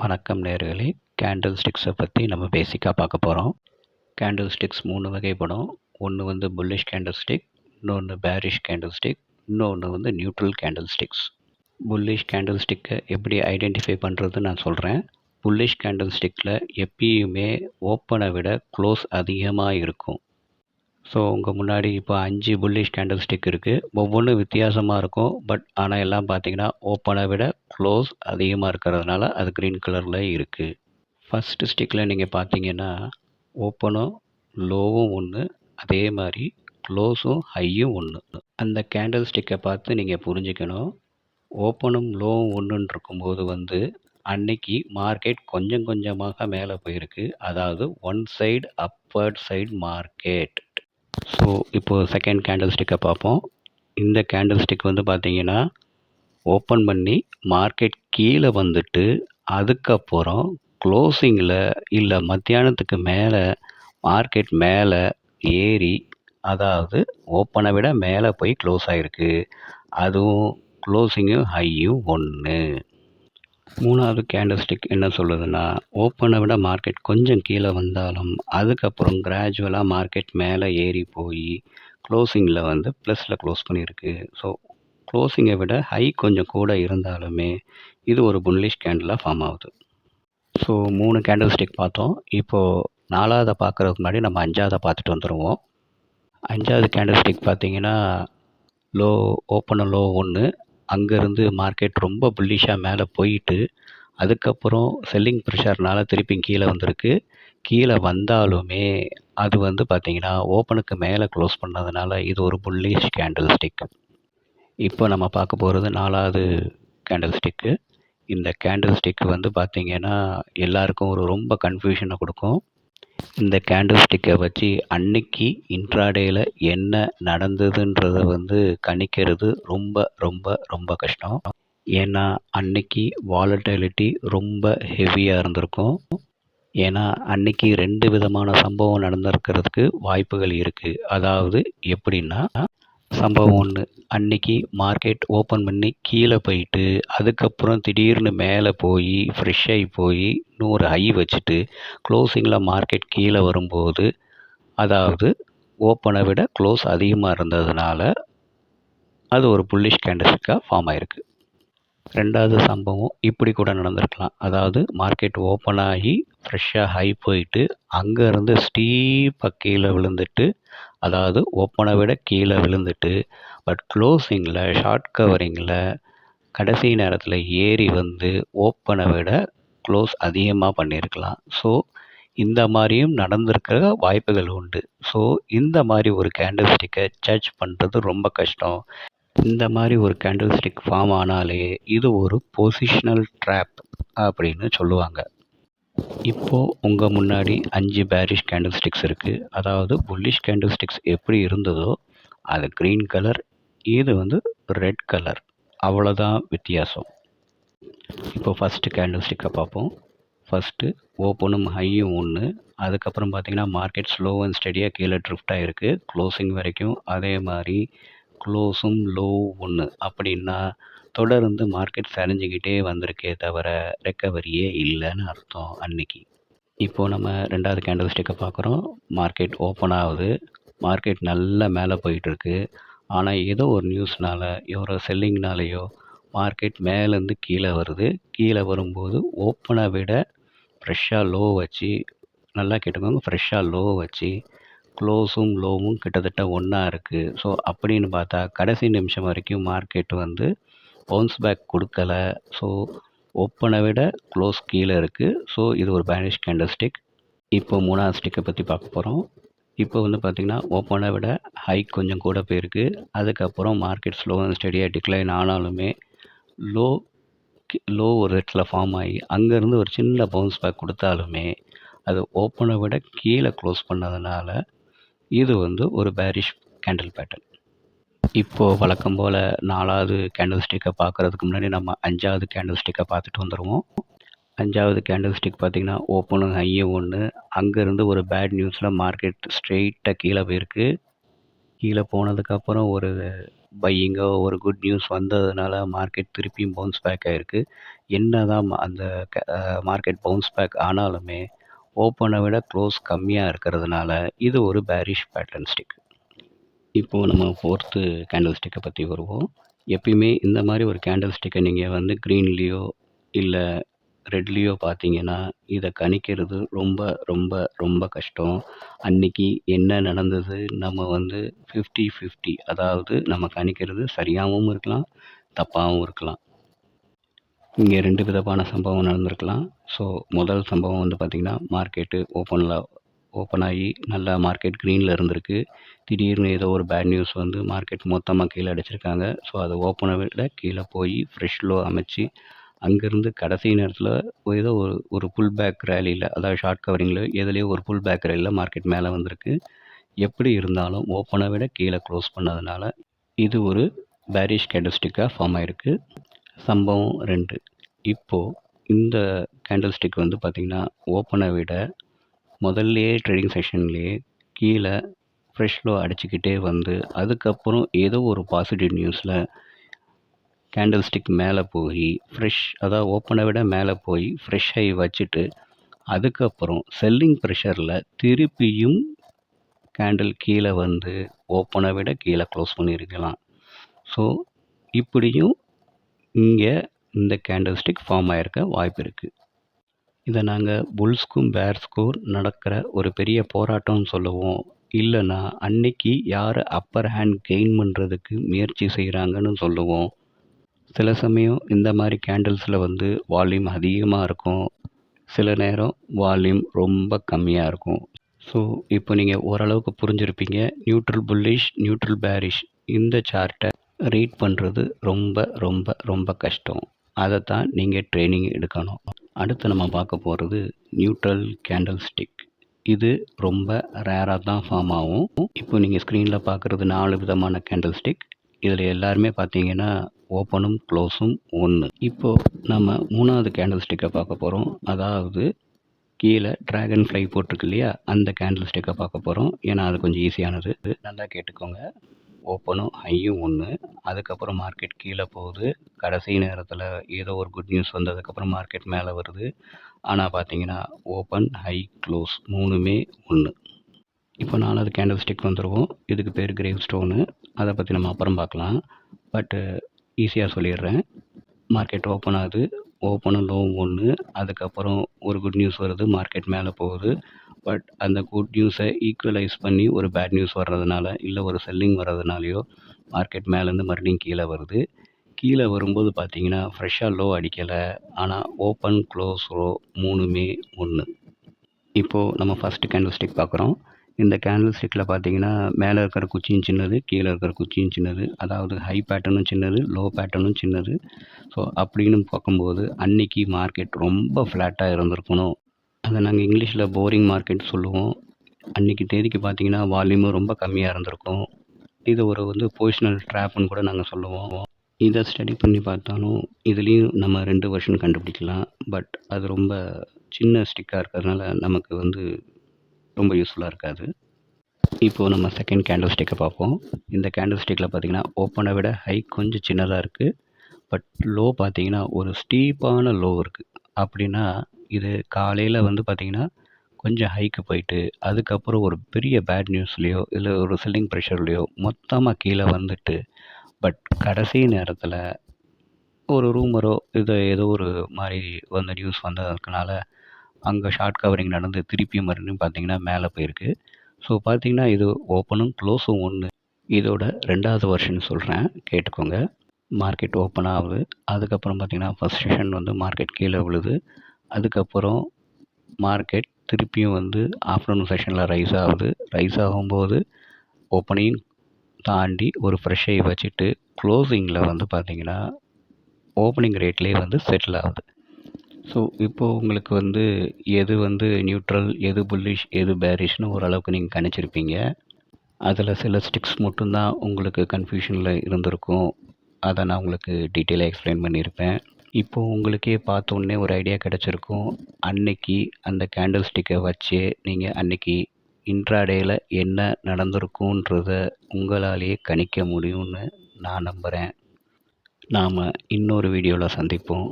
வணக்கம் நேர்களே. கேண்டில் ஸ்டிக்ஸை பற்றி நம்ம பேசிக்காக பார்க்க போகிறோம் கேண்டில் ஸ்டிக்ஸ் மூணு வகைப்படும். ஒன்று வந்து புல்லிஷ் கேண்டில் ஸ்டிக் இன்னொன்று பேரிஷ் கேண்டில் ஸ்டிக் இன்னொன்று வந்து neutral candlesticks bullish candle ஸ்டிக்கை எப்படி ஐடென்டிஃபை பண்ணுறதுன்னு நான் சொல்கிறேன் புல்லிஷ் கேண்டில் ஸ்டிக்கில் எப்பயுமே ஓப்பனை விட க்ளோஸ் அதிகமாக இருக்கும். ஸோ உங்கள் முன்னாடி இப்போ அஞ்சு புல்லிஷ் கேண்டில் ஸ்டிக் இருக்குது ஒவ்வொன்றும் வித்தியாசமாக இருக்கும். பட் ஆனால் எல்லாம் பார்த்தீங்கன்னா ஓப்பனை விட க்ளோஸ் அதிகமாக இருக்கிறதுனால அது க்ரீன் கலரில் இருக்குது ஃபஸ்ட்டு ஸ்டிக்கில் நீங்கள் பார்த்தீங்கன்னா ஓப்பனும் லோவும் ஒன்று அதே மாதிரி க்ளோஸும் ஹையும் ஒன்று அந்த கேண்டில் ஸ்டிக்கை பார்த்து நீங்கள் புரிஞ்சுக்கணும். ஓப்பனும் லோவும் ஒன்றுன்னு இருக்கும்போது வந்து அன்னைக்கு மார்க்கெட் கொஞ்சம் கொஞ்சமாக மேலே போயிருக்கு. அதாவது one side upward side market so இப்போது செகண்ட் கேண்டில் ஸ்டிக்கை பார்ப்போம். இந்த கேண்டில் ஸ்டிக் வந்து பார்த்தீங்கன்னா ஓப்பன் பண்ணி மார்க்கெட் கீழே வந்துட்டு அதுக்கப்புறம் க்ளோசிங்கில் இல்லை மத்தியானத்துக்கு மேலே மார்க்கெட் மேலே ஏறி அதாவது ஓப்பனை விட மேலே போய் க்ளோஸ் ஆகிருக்கு அதுவும் க்ளோசிங்கும் ஹையும் ஒன்று மூணாவது கேண்டில் ஸ்டிக் என்ன சொல்லுதுன்னா ஓப்பனை விட மார்க்கெட் கொஞ்சம் கீழே வந்தாலும் அதுக்கப்புறம் கிராஜுவலாக மார்க்கெட் மேலே ஏறி போய் க்ளோசிங்கில் வந்து ப்ளஸில் க்ளோஸ் பண்ணியிருக்கு. ஸோ க்ளோசிங்கை விட ஹை கொஞ்சம் கூட இருந்தாலுமே இது ஒரு புன்லிஷ் கேண்டிலாக ஃபார்ம் ஆகுது. ஸோ மூணு கேண்டில் ஸ்டிக் பார்த்தோம். இப்போது நாலாவதை பார்க்குறதுக்கு முன்னாடி நம்ம அஞ்சாவதை பார்த்துட்டு வந்துடுவோம் அஞ்சாவது கேண்டில் ஸ்டிக் பார்த்தீங்கன்னா லோ ஓப்பன் லோ ஒன்று அங்கேருந்து மார்க்கெட் ரொம்ப புல்லிஷாக மேலே போயிட்டு அதுக்கப்புறம் செல்லிங் ப்ரெஷர்னால திருப்பியும் கீழே வந்திருக்கு. கீழே வந்தாலுமே அது வந்து பார்த்திங்கன்னா ஓப்பனுக்கு மேலே க்ளோஸ் பண்ணதுனால இது ஒரு புல்லிஷ் கேண்டில் ஸ்டிக் இப்போ நம்ம பார்க்க போகிறது நாலாவது கேண்டில் ஸ்டிக்கு இந்த கேண்டில் ஸ்டிக்கு வந்து பார்த்திங்கன்னா எல்லாருக்கும் ஒரு ரொம்ப கன்ஃபியூஷனை கொடுக்கும். இந்த கேண்டில் ஸ்டிக்கை வச்சு அன்னைக்கு இன்ட்ராடேயில் என்ன நடந்ததுன்றதை வந்து கணிக்கிறது ரொம்ப ரொம்ப ரொம்ப கஷ்டம். ஏன்னா அன்னைக்கு வாலட்டிலிட்டி ரொம்ப ஹெவியாக இருந்திருக்கும். ஏன்னா அன்னைக்கு ரெண்டு விதமான சம்பவம் நடந்திருக்கிறதுக்கு வாய்ப்புகள் இருக்குது அதாவது எப்படின்னா சம்பவம் ஒன்று அன்னைக்கு மார்க்கெட் ஓப்பன் பண்ணி கீழே போயிட்டு அதுக்கப்புறம் திடீர்னு மேலே போய் ஃப்ரெஷ் ஆகி போய் இன்னொரு ஹை வச்சுட்டு க்ளோஸிங்கில் மார்க்கெட் கீழே வரும்போது அதாவது ஓப்பனை விட க்ளோஸ் அதிகமாக இருந்ததுனால அது ஒரு புல்லிஷ் கேண்டஸ்டிக்காக ஃபார்ம் ஆயிருக்கு. ரெண்டாவது சம்பவம் இப்படி கூட நடந்திருக்கலாம். அதாவது மார்க்கெட் ஓப்பன் ஆகி ஃப்ரெஷ்ஷாக ஹை போயிட்டு அங்கேருந்து ஸ்டீப்பாக கீழே விழுந்துட்டு அதாவது ஓப்பனை விட கீழே விழுந்துட்டு பட் க்ளோஸிங்கில் ஷார்ட் கவரிங்கில் கடைசி நேரத்தில் ஏறி வந்து ஓப்பனை விட க்ளோஸ் அதிகமாக பண்ணியிருக்கலாம். ஸோ இந்த மாதிரியும் நடந்திருக்கிற வாய்ப்புகள் உண்டு. ஸோ இந்த மாதிரி ஒரு கேண்டில் ஸ்டிக்கை சர்ச் பண்ணுறது ரொம்ப கஷ்டம். இந்த மாதிரி ஒரு கேண்டில் ஸ்டிக் ஃபார்ம் ஆனாலே இது ஒரு பொசிஷனல் ட்ராப் அப்படின்னு சொல்லுவாங்க. இப்போது உங்கள் முன்னாடி அஞ்சு பேரிஷ் கேண்டில் ஸ்டிக்ஸ் இருக்குது அதாவது புல்லிஷ் கேண்டில் ஸ்டிக்ஸ் எப்படி இருந்ததோ அது க்ரீன் கலர் இது வந்து ரெட் கலர் அவ்வளோதான் வித்தியாசம். இப்போ ஃபஸ்ட்டு கேண்டில் ஸ்டிக்கை பார்ப்போம். ஃபஸ்ட்டு ஓப்பனும் ஹையும் ஒன்று அதுக்கப்புறம் பார்த்திங்கன்னா மார்க்கெட் ஸ்லோ அண்ட் ஸ்டடியாக கீழே ட்ரிஃப்ட் ஆகிருக்கு க்ளோசிங் வரைக்கும் அதே மாதிரி க்ளோஸும் லோ ஒன்று அப்படின்னா தொடர்ந்து மார்க்கெட் சரிஞ்சுக்கிட்டே வந்திருக்கே தவிர ரெக்கவரியே இல்லைன்னு அர்த்தம் அன்னைக்கு. இப்போது நம்ம ரெண்டாவது கேண்டில் ஸ்டிக்கை பார்க்குறோம். மார்க்கெட் ஓப்பன் ஆகுது. மார்க்கெட் நல்லா மேலே போயிட்டுருக்கு. ஆனால் ஏதோ ஒரு நியூஸ்னால் ஒரு செல்லிங்னாலேயோ மார்க்கெட் மேலேருந்து கீழே வருது. கீழே வரும்போது ஓப்பனை விட ஃப்ரெஷ்ஷாக லோ வச்சு நல்லா கேட்டுக்கோங்க ஃப்ரெஷ்ஷாக லோ வச்சு க்ளோஸும் லோவும் கிட்டத்தட்ட ஒன்றா இருக்குது ஸோ அப்படின்னு பார்த்தா கடைசி நிமிஷம் வரைக்கும் மார்க்கெட் வந்து பவுன்ஸ் பேக் கொடுக்கல. ஸோ ஓப்பனை விட க்ளோஸ் கீழே இருக்குது ஸோ இது ஒரு பேனிஷ் கேண்டல் ஸ்டிக் இப்போ மூணாவது ஸ்டிக்கை பற்றி பார்க்க போகிறோம் இப்போ வந்து பார்த்திங்கன்னா ஓப்பனை விட ஹை கொஞ்சம் கூட போயிருக்கு. அதுக்கப்புறம் மார்க்கெட் ஸ்லோ அண்ட் ஸ்டடியாக டிக்ளைன் ஆனாலுமே லோ லோ ஒரு இடத்துல ஃபார்ம் ஆகி அங்கேருந்து ஒரு சின்ன பவுன்ஸ் பேக் கொடுத்தாலுமே அது ஓப்பனை விட கீழே க்ளோஸ் பண்ணதுனால இது வந்து ஒரு பேரிஷ் கேண்டில் பேட்டர்ன் இப்போது வழக்கம் போல் நாலாவது கேண்டில் ஸ்டிக்கை பார்க்குறதுக்கு முன்னாடி நம்ம அஞ்சாவது கேண்டில் ஸ்டிக்கை பார்த்துட்டு வந்துடுவோம் அஞ்சாவது கேண்டில் ஸ்டிக் பார்த்திங்கன்னா ஓப்பனும் ஹையும் ஒன்று அங்கேருந்து ஒரு பேட் நியூஸில் மார்க்கெட் ஸ்ட்ரெயிட்டாக கீழே போயிருக்கு. கீழே போனதுக்கப்புறம் ஒரு பையிங்கோ ஒரு குட் நியூஸ் வந்ததுனால மார்க்கெட் திருப்பியும் பவுன்ஸ் பேக் ஆகிருக்கு என்ன தான் அந்த மார்க்கெட் பவுன்ஸ் பேக் ஆனாலுமே ஓப்பனை விட க்ளோஸ் கம்மியாக இருக்கிறதுனால இது ஒரு பேரிஷ் பேட்டர்ன் ஸ்டிக் இப்போது நம்ம ஃபோர்த்து கேண்டில் ஸ்டிக்கை பற்றி வருவோம். எப்பயுமே இந்த மாதிரி ஒரு கேண்டில் ஸ்டிக்கை நீங்கள் வந்து க்ரீன்லேயோ இல்லை ரெட்லேயோ பார்த்தீங்கன்னா இதை கணிக்கிறது ரொம்ப ரொம்ப ரொம்ப கஷ்டம். அன்னைக்கு என்ன நடந்தது? நம்ம வந்து ஃபிஃப்டி ஃபிஃப்டி அதாவது நம்ம கணிக்கிறது சரியாகவும் இருக்கலாம் தப்பாகவும் இருக்கலாம். இங்கே ரெண்டு விதமான சம்பவம் நடந்திருக்கலாம். ஸோ முதல் சம்பவம் வந்து பார்த்திங்கன்னா மார்க்கெட்டு ஓப்பனில் ஓப்பன் ஆகி நல்லா மார்க்கெட் க்ரீனில் இருந்திருக்கு. திடீர்னு ஏதோ ஒரு பேட் நியூஸ் வந்து மார்க்கெட் மொத்தமாக கீழே அடிச்சிருக்காங்க. ஸோ அது ஓப்பனை விட கீழே போய் ஃப்ரெஷ் லோ அமைச்சு அங்கேருந்து கடைசி நேரத்தில் ஏதோ ஒரு ஒரு புல் பேக் ரேலியில் அதாவது ஷார்ட் கவரிங்கில் எதுலேயோ ஒரு புல் பேக் ரேலியில் மார்க்கெட் மேலே வந்திருக்கு. எப்படி இருந்தாலும் ஓப்பனை விட கீழே க்ளோஸ் பண்ணதுனால இது ஒரு பேரிஷ் கேட்டஸ்டிக்காக ஃபார்ம் ஆகிருக்கு சம்பவம் ரெண்டு. இப்போது இந்த கேண்டில் ஸ்டிக் வந்து பார்த்திங்கன்னா ஓப்பனை விட முதல்லையே ட்ரேடிங் செஷன்லேயே கீழே ஃப்ரெஷ் லோ அடிச்சுக்கிட்டே வந்து அதுக்கப்புறம் ஏதோ ஒரு பாசிட்டிவ் நியூஸில் கேண்டில் ஸ்டிக் மேலே போய் ஃப்ரெஷ் அதாவது ஓப்பனை விட மேலே போய் ஃப்ரெஷ் ஆகி வச்சுட்டு அதுக்கப்புறம் செல்லிங் ப்ரெஷரில் திருப்பியும் கேண்டில் கீழே வந்து ஓப்பனை விட கீழே க்ளோஸ் பண்ணியிருக்கலாம். ஸோ இப்படியும் இங்கே இந்த கேண்டில் ஸ்டிக் ஃபார்ம் ஆகிருக்க வாய்ப்பு இருக்குது இதை நாங்கள் புல்ஸ்க்கும் பேர்ஸ்க்கும் நடக்கிற ஒரு பெரிய போராட்டம்னு சொல்லுவோம் இல்லைன்னா அன்னைக்கு யார் அப்பர் ஹேண்ட் கெயின் பண்ணுறதுக்கு முயற்சி செய்கிறாங்கன்னு சொல்லுவோம் சில சமயம் இந்த மாதிரி கேண்டில்ஸில் வந்து வால்யூம் அதிகமாக இருக்கும் சில நேரம் வால்யூம் ரொம்ப கம்மியாக இருக்கும். ஸோ இப்போ நீங்கள் ஓரளவுக்கு புரிஞ்சிருப்பீங்க நியூட்ரல் புல்லிஷ் நியூட்ரல் பேரிஷ் இந்த சார்ட்டை ரீட் பண்ணுறது ரொம்ப ரொம்ப ரொம்ப கஷ்டம். அதை தான் நீங்கள் ட்ரைனிங் எடுக்கணும். அடுத்து நம்ம பார்க்க போகிறது நியூட்ரல் கேண்டில் ஸ்டிக். இது ரொம்ப ரேராக தான் ஃபார்ம் ஆகும். இப்போ நீங்கள் ஸ்க்ரீனில் பார்க்குறது நாலு விதமான கேண்டில் ஸ்டிக். இதில் எல்லாருமே பார்த்தீங்கன்னா ஓப்பனும் க்ளோஸும் ஒன்று இப்போது நம்ம மூணாவது கேண்டில் ஸ்டிக்கை பார்க்க போகிறோம் அதாவது கீழே ட்ராகன் ஃப்ளை போட்டிருக்கு இல்லையா? அந்த கேண்டில் ஸ்டிக்கை பார்க்க போகிறோம் ஏன்னா அது கொஞ்சம் ஈஸியானது நல்லா கேட்டுக்கோங்க. ஓப்பனும் ஹையும் ஒன்று அதுக்கப்புறம் மார்க்கெட் கீழே போகுது. கடைசி நேரத்தில் ஏதோ ஒரு குட் நியூஸ் வந்ததுக்கப்புறம் மார்க்கெட் மேலே வருது. ஆனால் பார்த்தீங்கன்னா ஓப்பன் ஹை க்ளோஸ் மூணுமே ஒன்று இப்போ நாலாவது கேண்டில் ஸ்டிக் வந்துடுவோம் இதுக்கு பேர் கிரேவ் ஸ்டோனு அதை பற்றி நம்ம அப்புறம் பார்க்கலாம். பட்டு ஈஸியாக சொல்லிடுறேன். மார்க்கெட் ஓப்பன் ஆகுது. ஓப்பனும் லோவும் ஒன்று அதுக்கப்புறம் ஒரு குட் நியூஸ் வருது. மார்க்கெட் மேலே போகுது. பட் அந்த குட் நியூஸை ஈக்குவலைஸ் பண்ணி ஒரு பேட் நியூஸ் வர்றதுனால இல்லை ஒரு செல்லிங் வர்றதுனாலையோ மார்க்கெட் மேலேருந்து மறுபடியும் கீழே வருது. கீழே வரும்போது பார்த்தீங்கன்னா ஃப்ரெஷ்ஷாக லோ அடிக்கலை. ஆனால் ஓப்பன் க்ளோஸ் ரோ மூணுமே ஒன்று இப்போது நம்ம ஃபஸ்ட்டு கேண்டில் ஸ்டிக் பார்க்குறோம் இந்த கேண்டில் ஸ்டிக்கில் பார்த்தீங்கன்னா மேலே இருக்கிற குச்சியும் சின்னது கீழே இருக்கிற குச்சியும் சின்னது. அதாவது ஹை பேட்டர்னும் சின்னது லோ பேட்டர்னும் சின்னது. ஸோ அப்படின்னு பார்க்கும்போது அன்னைக்கு மார்க்கெட் ரொம்ப ஃப்ளாட்டாக இருந்திருக்கணும். அதை நாங்கள் இங்கிலீஷில் போரிங் மார்க்கெட் சொல்லுவோம். அன்றைக்கி தேதிக்கு பார்த்தீங்கன்னா வால்யூமும் ரொம்ப கம்மியாக இருந்திருக்கும். இது ஒரு வந்து பொசிஷனல் ட்ராப்னு கூட நாங்கள் சொல்லுவோம். இதை ஸ்டடி பண்ணி பார்த்தாலும் இதுலேயும் நம்ம ரெண்டு வருஷம் கண்டுபிடிக்கலாம். பட் அது ரொம்ப சின்ன ஸ்டிக்காக இருக்கிறதுனால நமக்கு வந்து ரொம்ப யூஸ்ஃபுல்லாக இருக்காது. இப்போது நம்ம செகண்ட் கேண்டில் ஸ்டிக்கை பார்ப்போம். இந்த கேண்டில் ஸ்டிக்கில் பார்த்தீங்கன்னா ஓப்பனை விட ஹை கொஞ்சம் சின்னதாக இருக்குது பட் லோ பார்த்தீங்கன்னா ஒரு ஸ்டீப்பான லோ இருக்குது அப்படின்னா இது காலையில் வந்து பார்த்திங்கன்னா கொஞ்சம் ஹைக்கு போயிட்டு அதுக்கப்புறம் ஒரு பெரிய பேட் நியூஸ்லேயோ இல்லை ஒரு செல்லிங் ப்ரெஷர்லேயோ மொத்தமாக கீழே வந்துட்டு பட் கடைசி நேரத்தில் ஒரு ரூமரோ இது ஏதோ ஒரு மாதிரி வந்த நியூஸ் வந்ததுனால அங்கே ஷார்ட் கவரிங் நடந்து திருப்பியும் மறுபடியும் பார்த்தீங்கன்னா மேலே போயிருக்கு. ஸோ பார்த்தீங்கன்னா இது ஓப்பனும் க்ளோஸும் ஒன்று இதோட ரெண்டாவது வருஷன் சொல்கிறேன் கேட்டுக்கோங்க. மார்க்கெட் ஓப்பன் ஆகுது. அதுக்கப்புறம் பார்த்தீங்கன்னா ஃபஸ்ட் செஷன் வந்து மார்க்கெட் கீழே விழுது. அதுக்கப்புறம் மார்க்கெட் திருப்பியும் வந்து ஆஃப்டர்நூன் செஷனில் ரைஸ் ஆகுது. ரைஸ் ஆகும்போது ஓப்பனிங் தாண்டி ஒரு ஃப்ரெஷ்ஷை வச்சுட்டு க்ளோசிங்கில் வந்து பார்த்தீங்கன்னா ஓப்பனிங் ரேட்லேயே வந்து செட்டில் ஆகுது. ஸோ இப்போது உங்களுக்கு வந்து எது வந்து நியூட்ரல் எது புல்லிஷ் எது பேரிஷ்னு ஓரளவுக்கு நீங்கள் கணிச்சிருப்பீங்க. அதில் சில ஸ்டிக்ஸ் மட்டும்தான் உங்களுக்கு கன்ஃபியூஷனில் இருந்திருக்கும். அதை நான் உங்களுக்கு டீட்டெயிலாக எக்ஸ்பிளைன் பண்ணியிருப்பேன். இப்போது உங்களுக்கே பார்த்தோன்னே ஒரு ஐடியா கிடச்சிருக்கும். அன்னைக்கு அந்த கேண்டில் ஸ்டிக்கை வச்சு நீங்கள் அன்னைக்கு இன்ட்ராடேயில் என்ன நடந்திருக்குன்றத உங்களாலேயே கணிக்க முடியும்னு நான் நம்புகிறேன் நாம் இன்னொரு வீடியோவில் சந்திப்போம்.